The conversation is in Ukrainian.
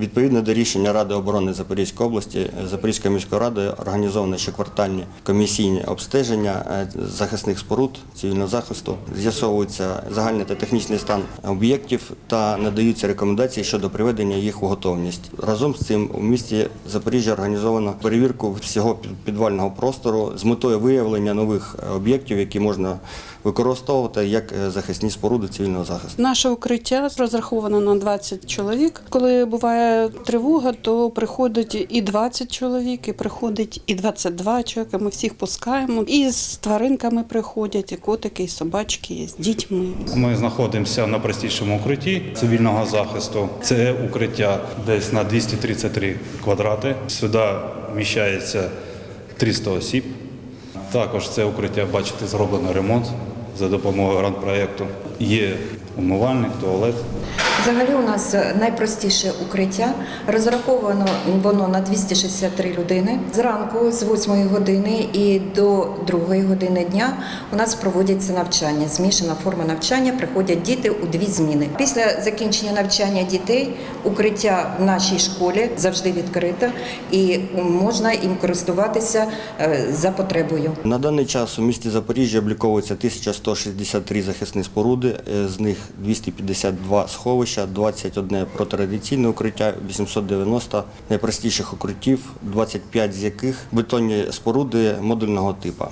Відповідно до рішення Ради оборони Запорізької області, Запорізькою міською радою організовано щоквартальні комісійні обстеження е, захисних споруд цивільного захисту. З'ясовується загальний та технічний стан об'єктів та надаються рекомендації щодо приведення їх у готовність. Разом з цим у місті Запоріжжя організовано перевірку всього під- підвального простору з метою виявлення нових е, об'єктів, які можна використовувати як е, захисні споруди цивільного захисту. Наше укриття розраховано на 20 чоловік. Коли буває тривога, то приходить і 20 чоловік, і приходить і 22 чоловіка. Ми всіх пускаємо. І з тваринками приходять, і котики, і собачки, і з дітьми. Ми знаходимося на простішому укритті цивільного захисту. Це укриття десь на 233 квадрати. Сюди вміщається 300 осіб. Також це укриття, бачите, зроблено ремонт за допомогою грантпроєкту. Є умивальник, туалет. Взагалі у нас найпростіше укриття. Розраховано воно на 263 людини. Зранку з 8 години і до 2 години дня у нас проводяться навчання. Змішана форма навчання. Приходять діти у дві зміни. Після закінчення навчання дітей укриття в нашій школі завжди відкрите і можна їм користуватися е, за потребою. На даний час у місті Запоріжжя обліковується 1163 захисні споруди, е, з них 252 сховища, 21 протрадиційне укриття, 890 найпростіших укриттів, 25 з яких бетонні споруди модульного типу.